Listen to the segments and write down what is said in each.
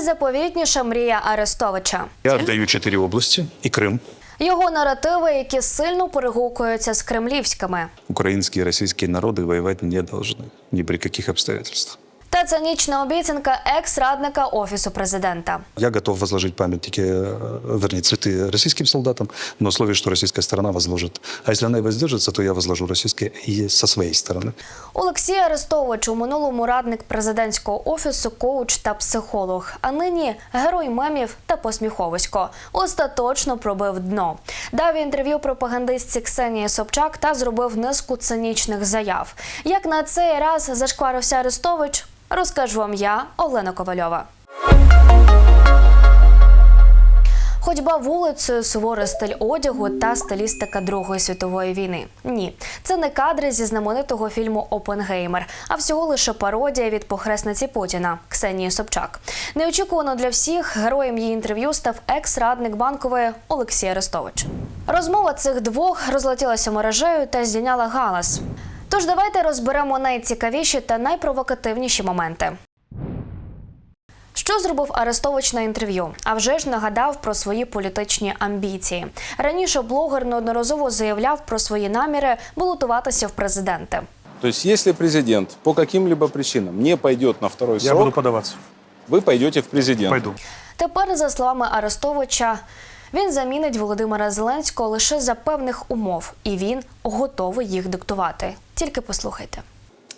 Найзаповітніша мрія Арестовича. Я отдаю четыре области и Крым. Його наративи, які сильно перегукуються з кремлівськими. Украинские и российские народы воевать не должны. Ни при каких обстоятельствах. Та цинічна обіцянка екс-радника офісу президента. Я готов возложить памятники, э, вернее, цветы российским солдатам, на условии, что российская сторона возложит. А если она и воздержится, то я возложу российские и со своей стороны. Олексій Арестович у минулому радник президентського офісу, коуч та психолог. А нині герой мемів та посміховисько. Остаточно пробив дно. Дав інтерв'ю пропагандистці Ксенії Собчак та зробив низку цинічних заяв. Як на цей раз зашкварився Арестович, Розкажу вам я, Олена Ковальова. Ходьба вулицею, суворий стиль одягу та стилістика Другої світової війни. Ні, це не кадри зі знаменитого фільму Опенгеймер, а всього лише пародія від похресниці Путіна Ксенії Собчак. Неочікувано для всіх героєм її інтерв'ю став екс-радник банкової Олексій Арестович. Розмова цих двох розлетілася мережею та здійняла галас. Тож давайте розберемо найцікавіші та найпровокативніші моменти. Що зробив Арестович на інтерв'ю? А вже ж нагадав про свої політичні амбіції. Раніше блогер неодноразово заявляв про свої наміри балотуватися в президенти. То есть, если президент по каким-либо причинам не пойдет на второй Я буду подаваться. вы пойдете в президент. Пойду. Тепер, за словами Арестовича, він замінить Володимира Зеленського лише за певних умов, і він готовий їх диктувати. Тільки послухайте.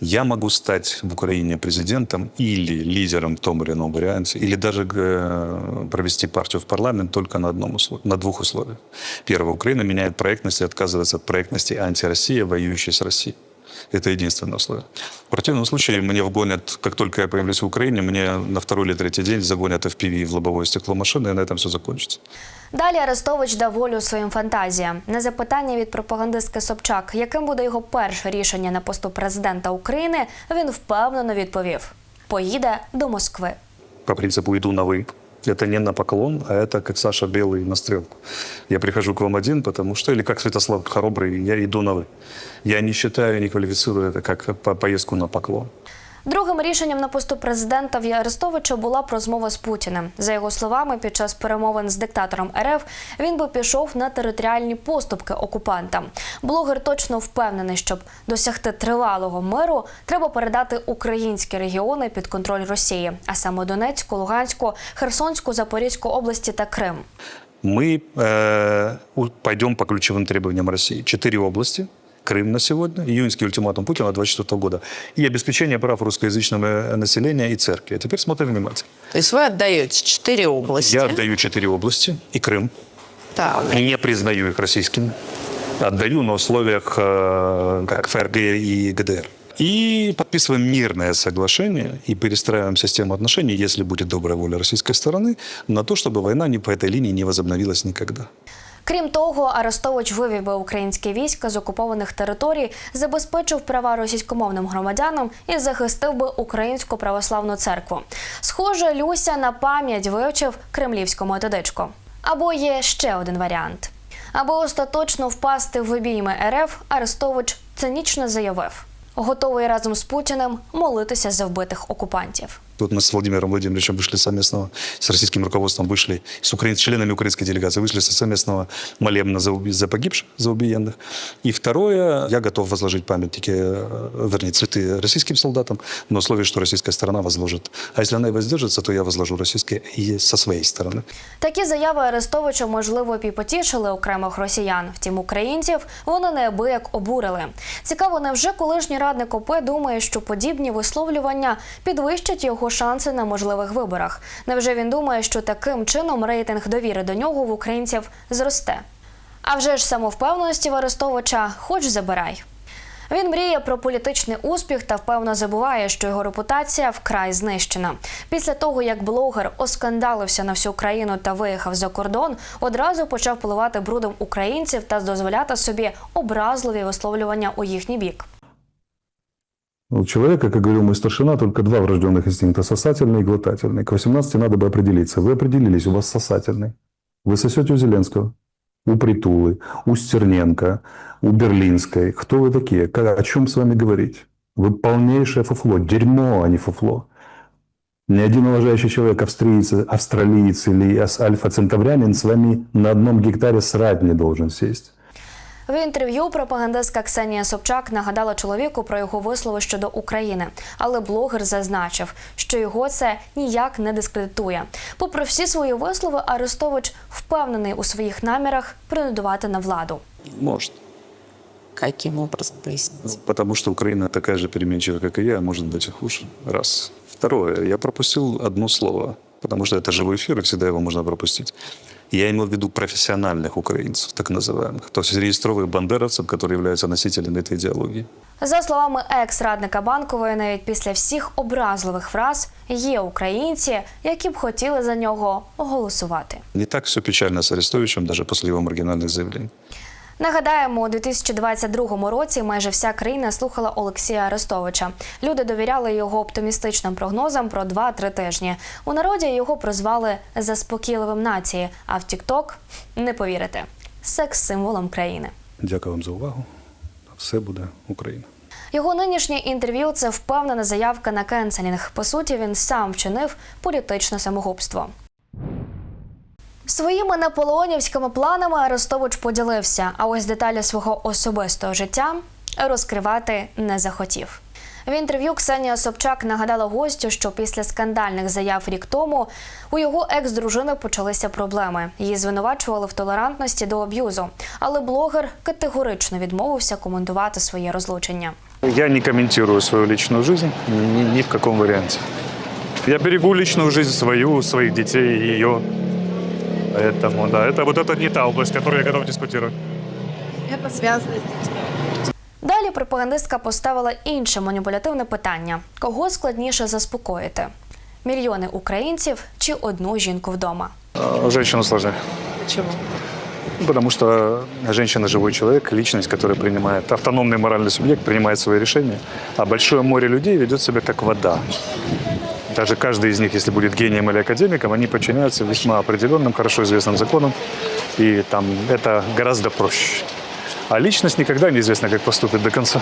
Я могу стать в Украине президентом или лидером в том или ином варианте, или даже э, провести партию в парламент только на, одном условии, на двух условиях. Первое. Украина меняет проектность и отказывается от проектности антироссия, воюющей с Россией. Это единственное условие. В противном случае мне вгонят, как только я появлюсь в Украине, мне на второй или третий день загонят FPV в лобовое стекло машины, и на этом все закончится. Далі Арестович дав волю своїм фантазіям. На запитання від пропагандистки Собчак, яким буде його перше рішення на посту президента України, він впевнено відповів: поїде до Москви. по принципу «иду на вы». Это не на поклон, а это как Саша Белый на стрелку. Я прихожу к вам один, потому что, или как Святослав Хоробрый, я иду на вы. Я не считаю, не квалифицирую это как по- поездку на поклон. Другим рішенням на посту президента в Арестовича була б розмова з Путіним. За його словами, під час перемовин з диктатором РФ він би пішов на територіальні поступки окупантам. Блогер точно впевнений, щоб досягти тривалого миру, треба передати українські регіони під контроль Росії, а саме Донецьку, Луганську, Херсонську, Запорізьку області та Крим. Мы э, у- пойдем по ключевым требованиям России. Четыре области. Крым на сегодня, июньский ультиматум Путина 24 года и обеспечение прав русскоязычного э, населения и церкви. А теперь смотрим внимательно. То есть вы отдаете четыре области. Я отдаю четыре области и Крым. Так. Не признаю их российскими. Отдаю на условиях э, как ФРГ и ГДР. И подписываем мирное соглашение и перестраиваем систему отношений, если будет добрая воля российской стороны, на то, чтобы война ни по этой линии не возобновилась никогда. Крім того, Арестович вивів би українські війська з окупованих територій, забезпечив права російськомовним громадянам і захистив би українську православну церкву. Схоже, Люся на пам'ять вивчив кремлівську методичку. Або є ще один варіант. Аби остаточно впасти в обійми РФ, Арестович цинічно заявив: готовий разом з Путіним молитися за вбитих окупантів. Вот мы с Владимиром Владимировичем вышли совместного, с российским руководством вышли, с, украин, с членами украинской делегации вышли со совместного молебна за, уби- за погибших, за убиенных. И второе, я готов возложить памятники, э, вернее, цветы российским солдатам, на условии, что российская сторона возложит. А если она и воздержится, то я возложу российские и со своей стороны. Такі заяви Арестовича, можливо, б і потішили окремих росіян. Втім, українців вони неабияк обурили. Цікаво, невже колишній радник ОП думає, що подібні висловлювання підвищать його шанси на можливих виборах? Невже він думає, що таким чином рейтинг довіри до нього в українців зросте? А вже ж самовпевненості в Арестовича хоч забирай. Він мріє про політичний успіх та впевно забуває, що його репутація вкрай знищена. Після того, як блогер оскандалився на всю країну та виїхав за кордон, одразу почав поливати брудом українців та дозволяти собі образливі висловлювання у їхній бік. У человека, как говорил мой старшина, только два врожденных инстинкта – сосательный и глотательный. К 18 надо бы определиться. Вы определились, у вас сосательный. Вы сосете у Зеленского, у Притулы, у Стерненко, у Берлинской. Кто вы такие? Ка- О чем с вами говорить? Вы полнейшее фуфло. Дерьмо, а не фуфло. Ни один уважающий человек, австриец, австралиец или альфа-центаврянин с вами на одном гектаре срать не должен сесть. В інтерв'ю пропагандистка Ксенія Собчак нагадала чоловіку про його вислови щодо України, але блогер зазначив, що його це ніяк не дискредитує. Попри всі свої вислови, Арестович впевнений у своїх намірах претендувати на владу. Может. Каким образом пояснить? Потому что Украина такая же переменчивая, как и я, а может быть и хуже. Раз. Второе. Я пропустил одно слово, потому что это живой эфир, и всегда его можно пропустить. Я имел в виду профессиональных украинцев, так называемых. То есть реестровых бандеровцев, которые являются носителями этой идеологии. За словами екс-радника банкової, навіть після всіх образливих фраз є українці, які б хотіли за нього голосувати. Не так все печально с Арестовичем, даже после его маргинальных заявлений. Нагадаємо, у 2022 році майже вся країна слухала Олексія Арестовича. Люди довіряли його оптимістичним прогнозам про 2-3 тижні. У народі його прозвали заспокійливим нації, а в Тікток не повірите секс-символом країни. Дякую вам за увагу. Все буде Україна. Його нинішнє інтерв'ю це впевнена заявка на кенселінг. По суті, він сам вчинив політичне самогубство. Своїми наполеонівськими планами Арестович поділився, а ось деталі свого особистого життя розкривати не захотів. В інтерв'ю Ксенія Собчак нагадала гостю, що після скандальних заяв рік тому у його екс-дружини почалися проблеми. Її звинувачували в толерантності до аб'юзу, але блогер категорично відмовився коментувати своє розлучення. Я не комментирую свою личную жизнь ни, ни в каком варианте. Я берегу личную жизнь свою, своих детей и ее. Поэтому, да, это вот это не та область, которую я готов дискутировать. Это связано с детьми. Далі пропагандистка поставила інше маніпулятивне питання: кого складніше заспокоїти? Мільйони українців чи одну жінку вдома? А, Женщину сложнее. Почему? Ну, Потому что женщина живой человек, личность, которая принимает автономный моральный субъект, принимает свои решения. А большое море людей ведет себя как вода. Даже каждый из них, если будет гением или академиком, они подчиняются весьма определенным, хорошо известным законам. И там это гораздо проще. А личность никогда неизвестно, как поступит до конца.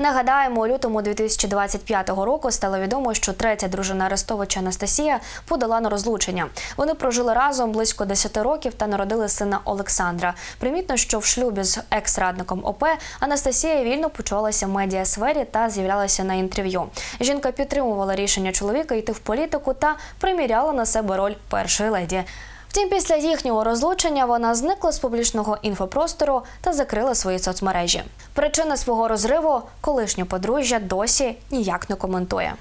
Нагадаємо, у лютому 2025 року стало відомо, що третя дружина Арестовича Анастасія подала на розлучення. Вони прожили разом близько 10 років та народили сина Олександра. Примітно, що в шлюбі з екс-радником ОП Анастасія вільно почувалася в медіасфері та з'являлася на інтерв'ю. Жінка підтримувала рішення чоловіка йти в політику та приміряла на себе роль першої леді. Втім, після їхнього розлучення вона зникла з публічного інфопростору та закрила свої соцмережі. Причина свого розриву колишнє подружжя досі ніяк не коментує.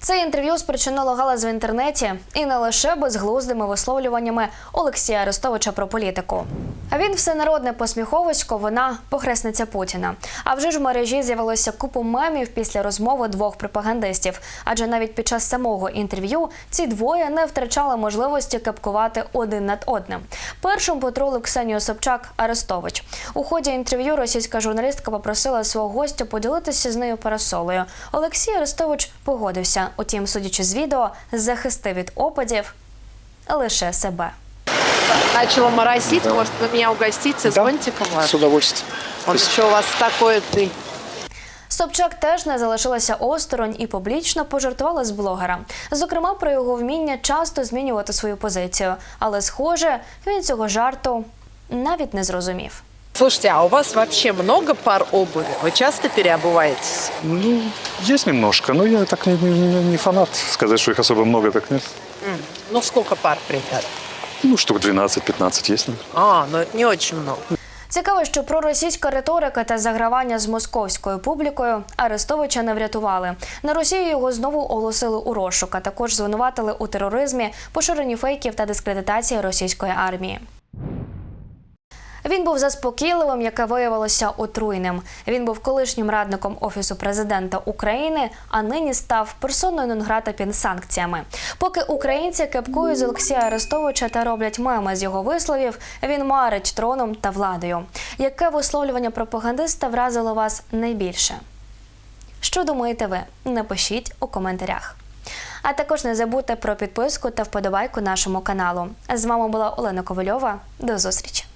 Це інтерв'ю спричинило галас в інтернеті і не лише безглуздими висловлюваннями Олексія Арестовича про політику. А він всенародне посміховисько, вона похресниця Путіна. А вже ж в мережі з'явилося купу мемів після розмови двох пропагандистів. Адже навіть під час самого інтерв'ю ці двоє не втрачали можливості кепкувати один над одним. Першим потролив Ксенію Собчак Арестович. У ході інтерв'ю російська журналістка попросила свого гостя поділитися з нею парасолею. Олексій Арестович погодився. Утім, судячи з відео, захистив від опадів лише себе. Начала моросить, может, вы меня угостите зонтиком? С удовольствием. Он еще у вас такой ты. Собчак теж не залишилася осторонь і публічно пожартувала з блогера. Зокрема, про його вміння часто змінювати свою позицію. Але, схоже, він цього жарту навіть не зрозумів. Слушайте, а у вас вообще много пар обуви? Вы часто переобуваетесь? Ну, есть немножко, но я так не, не- не фанат. Сказать, что их особо много, так нет. Ну, сколько пар примерно? Ну, штук 12-15 есть. наверное. А, ну это не очень много. Цікаво, що проросійська риторика та загравання з московською публікою Арестовича не врятували. На Росію його знову оголосили у розшук, а також звинуватили у тероризмі, поширенні фейків та дискредитації російської армії. Він був заспокійливим, яке виявилося отруйним. Він був колишнім радником офісу президента України, а нині став персоною нон-грата під санкціями. Поки українці кепкують з Олексія Арестовича та роблять меми з його висловів, він марить троном та владою. Яке висловлювання пропагандиста вразило вас найбільше? Що думаєте ви? Напишіть у коментарях. А також не забудьте про підписку та вподобайку нашому каналу. З вами була Олена Ковальова. До зустрічі!